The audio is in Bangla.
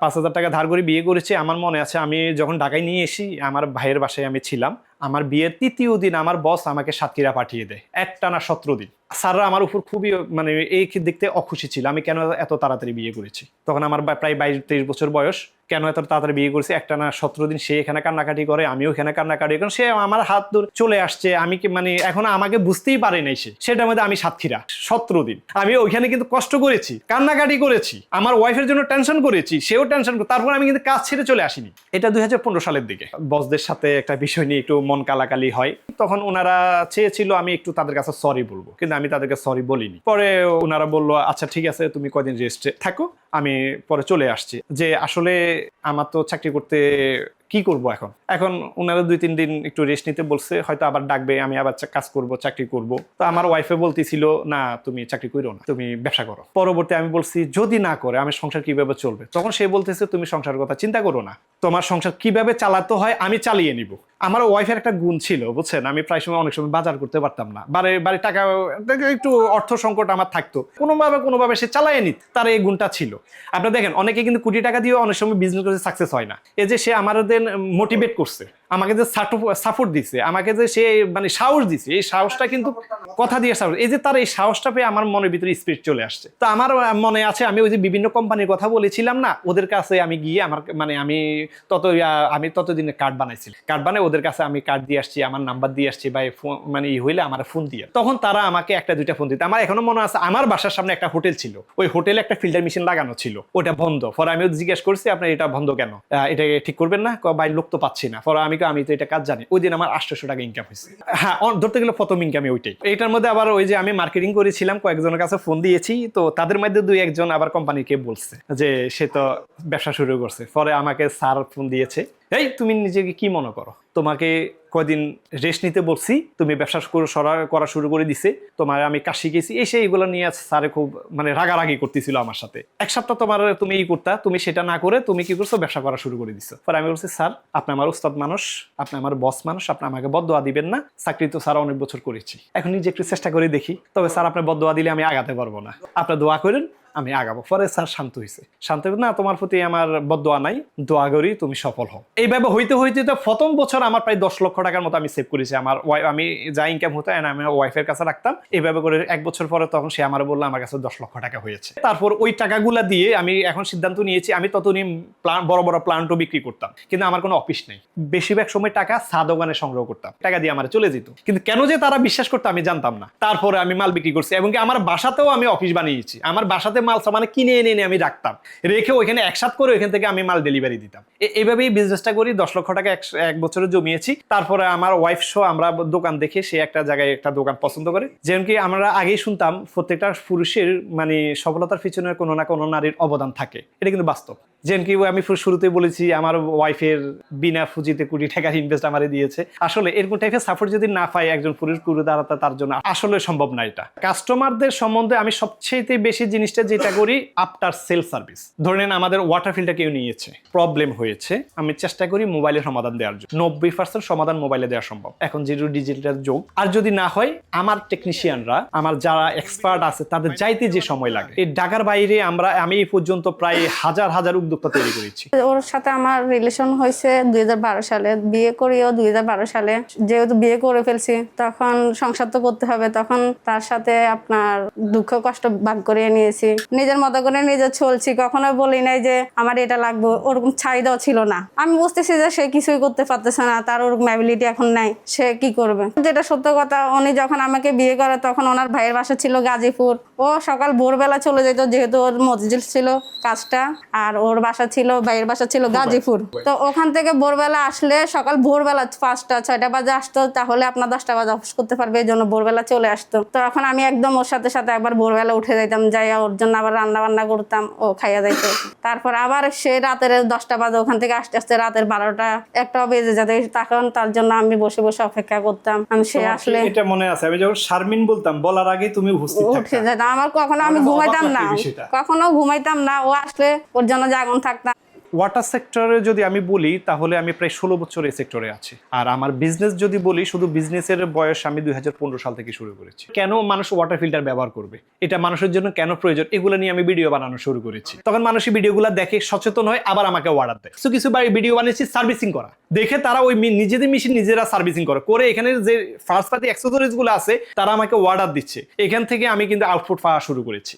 পাঁচ হাজার টাকা ধার করে বিয়ে করেছি, আমার মনে আছে আমি যখন ঢাকায় নিয়ে এসি, আমার ভাইয়ের বাসায় আমি ছিলাম, আমার বিয়ের তৃতীয় দিন আমার বস আমাকে সাতক্ষীরা পাঠিয়ে দেয়, একটানা সতেরো দিন। স্যাররা আমার উপর খুবই মানে এই দেখতে অখুশি ছিল, আমি কেন এত তাড়াতাড়ি বিয়ে করেছি? তখন আমার প্রায় বাইশ তেইশ বছর বয়স কেন এত তাড়াতাড়ি বিয়ে করেছি? একটানা সতেরো দিন সে এখানে কান্নাকাটি করে, আমিও এখানে কান্নাকাটি কারণ সে আমার হাত ধরে চলে আসছে, আমি কি মানে এখন আমাকে বুঝতেই পারে নাই সে। সেটার মধ্যে আমি সাতক্ষীরা, সতেরো দিন। আমি ওইখানে কিন্তু কষ্ট করেছি, কান্নাকাটি করেছি, আমার ওয়াইফের জন্য টেনশন করেছি, সেও টেনশন তারপর আমি কিন্তু কাজ ছেড়ে চলে আসিনি। এটা দুই হাজার পনেরো সালের দিকে। বসদের সাথে একটা বিষয় নিয়ে একটু মন কালাকালি হয়। তখন ওনারা চেয়েছিল আমি একটু তাদের কাছে সরি বলব, কিন্তু আমি তাদেরকে সরি বলিনি। পরে ওনারা বলল আচ্ছা ঠিক আছে, তুমি কদিন রেস্টে থাকো, আমি পরে চলে আসছি। যে আসলে আমার তো চাকরি করতে কি করব এখন? এখন ওনারা দুই, তিন দিন একটু রেস্ট নিতে বলছে, হয়তো আবার ডাকবে, আমি আবার কাজ করব, চাকরি করব। তো আমার ওয়াইফে বলতেছিল, না, তুমি চাকরি করো না, তুমি ব্যবসা করো। পরবর্তী আমি বলছি, যদি না করে আমি সংসার কীভাবে চলবে? তখন সে বলতেছে, তুমি সংসার কথা চিন্তা করো না। তোমার সংসার কীভাবে চালাতে হয়, আমি চালিয়ে নিব। আমার ওয়াইফের একটা গুণ ছিল, বুঝছেন? আমি প্রায় সময় অনেক সময় বাজার করতে পারতাম না। বাড়ি বাড়ি টাকা, একটু অর্থ সংকট আমার থাকতো। কোনোভাবে কোনোভাবে সে চালায় নিত, তার এই গুণটা ছিল। আপনারা দেখেন, অনেকে কিন্তু কোটি টাকা দিয়েও অনেক সময় বিজনেস করে সাকসেস হয় না। এই যে সে আমাদের মোটিভেট করছে। আমাকে যে সাপোর্ট দিছে, আমাকে যে সে মানে সাহস দিছে, এই সাহসটা কিন্তু কথা দিয়ে সাহস, এই যে তার এই সাহসটা পেয়ে আমার মনের ভিতরে স্পিরিট চলে আসছে। তো আমার মনে আছে আমি ওই যে বিভিন্ন কোম্পানির কথা বলেছিলাম না, ওদের কাছে আমি গিয়ে আমার মানে আমি তত আমি ততদিনে কার্ড বানাইছিলাম। কার্ড বানাই ওদের কাছে আমি কার্ড দিয়ে আসছি, আমার নাম্বার দিয়ে আসছি বা মানে ই হইলে আমার ফোন দিয়ে। তখন তারা আমাকে একটা, দুইটা ফোন দিতে আমার এখনও মনে আছে, আমার বাসার সামনে একটা হোটেল ছিল। ওই হোটেলে একটা ফিল্টার মেশিন লাগানো ছিল। ওটা বন্ধ। পরে আমি জিজ্ঞেস করছি, আপনার এটা বন্ধ কেন? এটা ঠিক করবেন না? ভাই লোক তো পাচ্ছি না। পরে আমি কই, আমি তো এটা কাজ জানি। ওই দিন আমার আটশোশো টাকা ইনকাম হয়েছে। হ্যাঁ ধরতে গেলে প্রথম ইনকামই ওইটাই। এটার মধ্যে আবার ওই যে আমি মার্কেটিং করেছিলাম কয়েকজনের কাছে ফোন দিয়েছি। তো তাদের মধ্যে দুই একজন আবার কোম্পানিকে বলছে যে সে তো ব্যবসা শুরু করছে। পরে আমাকে স্যার ফোন দিয়েছে। এই, তুমি নিজেকে কি মনে করো? তোমাকে কয়দিন রেস্ট নিতে বলছি, তুমি ব্যবসা সরা- করা শুরু করে দিছে, তোমার আমি কাশি গেছি এসে এইগুলো নিয়ে স্যারে খুব মানে রাগারাগি করতেছিল আমার সাথে। এক সপ্তাহ তোমার তুমি এই করতা, তুমি সেটা না করে তুমি কি করছ, ব্যবসা করা শুরু করে দিছো। পরে আমি বলছি স্যার আপনি আমার উস্তাদ মানুষ, আপনি আমার বস মানুষ, আপনি আমাকে বদোয়া দিবেন না, চাকরি তো স্যার অনেক বছর করেছি। এখন নিজে একটু চেষ্টা করে দেখি। তবে স্যার আপনার বদোয়া দিলে আমি আগাতে পারব না। আপনার দোয়া করেন আমি আগাবো। পরে স্যার শান্ত হয়েছে শান্ত না, তোমার প্রতি আমার বদোয়া নাই, দোয়া করি, তুমি সফল হও। এইভাবে হইতে হইতে তো প্রথম বছর আমার প্রায় দশ লক্ষ টাকার মতো আমি সেভ করেছি। আমার আমি যা ইনকাম হতো আমি ওয়াইফের কাছে রাখতাম। এইভাবে করে এক বছর পরে তখন সে আমার বলল, আমার কাছে দশ লক্ষ টাকা হয়েছে। তারপর ওই টাকাগুলা দিয়ে আমি এখন সিদ্ধান্ত নিয়েছি, আমি ততদিন প্লান বড় বড় প্লান্টও বিক্রি করতাম। কিন্তু আমার কোনো অফিস নেই। বেশিরভাগ সময় টাকা চা দোকানে সংগ্রহ করতাম। টাকা দিয়ে আমার চলে যেত। কিন্তু কেন যে তারা বিশ্বাস করতো আমি জানতাম না। তারপরে আমি মাল বিক্রি করছি, এবং আমার বাসাতেও আমি অফিস বানিয়েছি। আমার বাসাতে মাল সামানে কিনে এনে এনে আমি রাখতাম। রেখে ওইখানে একসাথ করে ওইখান থেকে আমি মাল ডেলিভারি দিতাম। এইভাবেই বিজনেসটা করি, দশ লক্ষ টাকা এক- বছরে জমিয়েছি। তারপরে আমার ওয়াইফ শো আমরা দোকান দেখে সে একটা জায়গায় একটা দোকান পছন্দ করে। যেমন কি আমরা আগেই শুনতাম, প্রত্যেকটা পুরুষের মানে সফলতার পিছনে কোনো না কোনো নারীর অবদান থাকে। এটা কিন্তু বাস্তব। যেমন কি আমি শুরুতে বলেছি, আমার ওয়াইফের বিনা পুঁজিতে কুড়ি টাকার ইনভেস্ট আমারে দিয়েছে। আসলে এরকম টাইপের সাপোর্ট যদি না পাই একজন পুরুষ পুরো দাঁড়াতে তার জন্য আসলে সম্ভব না এটা। কাস্টমারদের সম্বন্ধে আমি সবচেয়ে বেশি জিনিসটা যেটা করি আফটার সেল সার্ভিস ধরে নেন আমাদের ওয়াটার ফিল্টার কেউ নিয়েছে প্রবলেম হয়েছে, আমি চেষ্টা করি মোবাইলে সমাধান দেওয়ার জন্য। নব্বই পার্সেন্ট সমাধান মোবাইলে দেওয়া সম্ভব। এখন যেহেতু ডিজিটাল যোগ, আর যদি না হয়, আমার টেকনিশিয়ানরা আমার যারা এক্সপার্ট আছে, তাদের যাইতে যে সময় লাগে। এই ঢাকার বাইরে আমরা, আমি এই পর্যন্ত প্রায় হাজার হাজার উদ্যোক্তা তৈরি করেছি। ওর সাথে আমার রিলেশন হয়েছে দুই হাজার বারো সালে। বিয়ে করিও দুই হাজার বারো সালে। যেহেতু বিয়ে করে ফেলছি, তখন সংসার তো করতে হবে। তখন তার সাথে আপনার দুঃখ, কষ্ট ভাগ করে নিয়েছি। নিজের মতো করে নিজে চলছি কখনো বলি নাই যে আমার এটা লাগবে ওরকম চাহিদাও ছিল না। আমি বুঝতেছি যে সে কিছুই করতে পারতেছে না তার ওরকম অ্যাবিলিটি এখন নাই সে কি করবে? যেটা সত্য কথা উনি যখন আমাকে বিয়ে করে তখন ওনার ভাইয়ের বাসা ছিল গাজীপুর। ও সকাল ভোরবেলা চলে যেত যেহেতু ওর মসজিদ ছিল কাজটা আর ওর বাসা ছিল ভাইয়ের বাসা ছিল গাজীপুর। তো ওখান থেকে ভোরবেলা আসলে সকাল ভোরবেলা পাঁচটা ছয়টা বাজে আসতো তাহলে আপনার দশটা বাজে অফিস করতে পারবে এই জন্য ভোরবেলা চলে আসতো। তো এখন আমি একদম ওর সাথে সাথে একবার ভোরবেলা উঠে যাইতাম যাই ওর জন্য আবার রান্না বান্না করতাম ও খাইয়া যাইতো। তারপর আবার সে রাতের দশটা বাজে ওখান থেকে আস্তে আস্তে রাতের বারোটা একটা বেজে যেত। তখন তার জন্য আমি বসে বসে অপেক্ষা করতাম। আমি সে আসলে এটা মনে আছে? আমি যখন শারমিন বলতাম বলার আগে তুমি উপস্থিত উঠে থাকতে যেতাম। আমার কখনো আমি ঘুমাইতাম না। কখনো ঘুমাইতাম না। ও আসলে ওর জন্য জাগন থাকতাম। ওয়াটার সেক্টরে যদি আমি বলি, তাহলে আমি প্রায় ষোলো বছর এই সেক্টরে আছি। আর আমার বিজনেস যদি বলি, শুধু বিজনেসের বয়স আমি দুই হাজার পনেরো সাল থেকে শুরু করেছি। কেন মানুষ ওয়াটার ফিল্টার ব্যবহার করবে? এটা মানুষের জন্য কেন প্রয়োজন? এগুলো নিয়ে আমি ভিডিও বানানো শুরু করেছি। তখন মানুষ ভিডিওগুলো দেখে সচেতন হয়, আবার আমাকে অর্ডার দেয়। কিছু কিছু ভিডিও বানিয়েছি সার্ভিসিং করা। দেখে তারা ওই নিজেদের মেশিন নিজেরা সার্ভিসিং করে। করে এখানে যে ফার্স্ট পার্টি অ্যাক্সেসরিজগুলো আছে, তারা আমাকে অর্ডার দিচ্ছে। এখান থেকে আমি কিন্তু আউটপুট পাওয়া শুরু করেছি।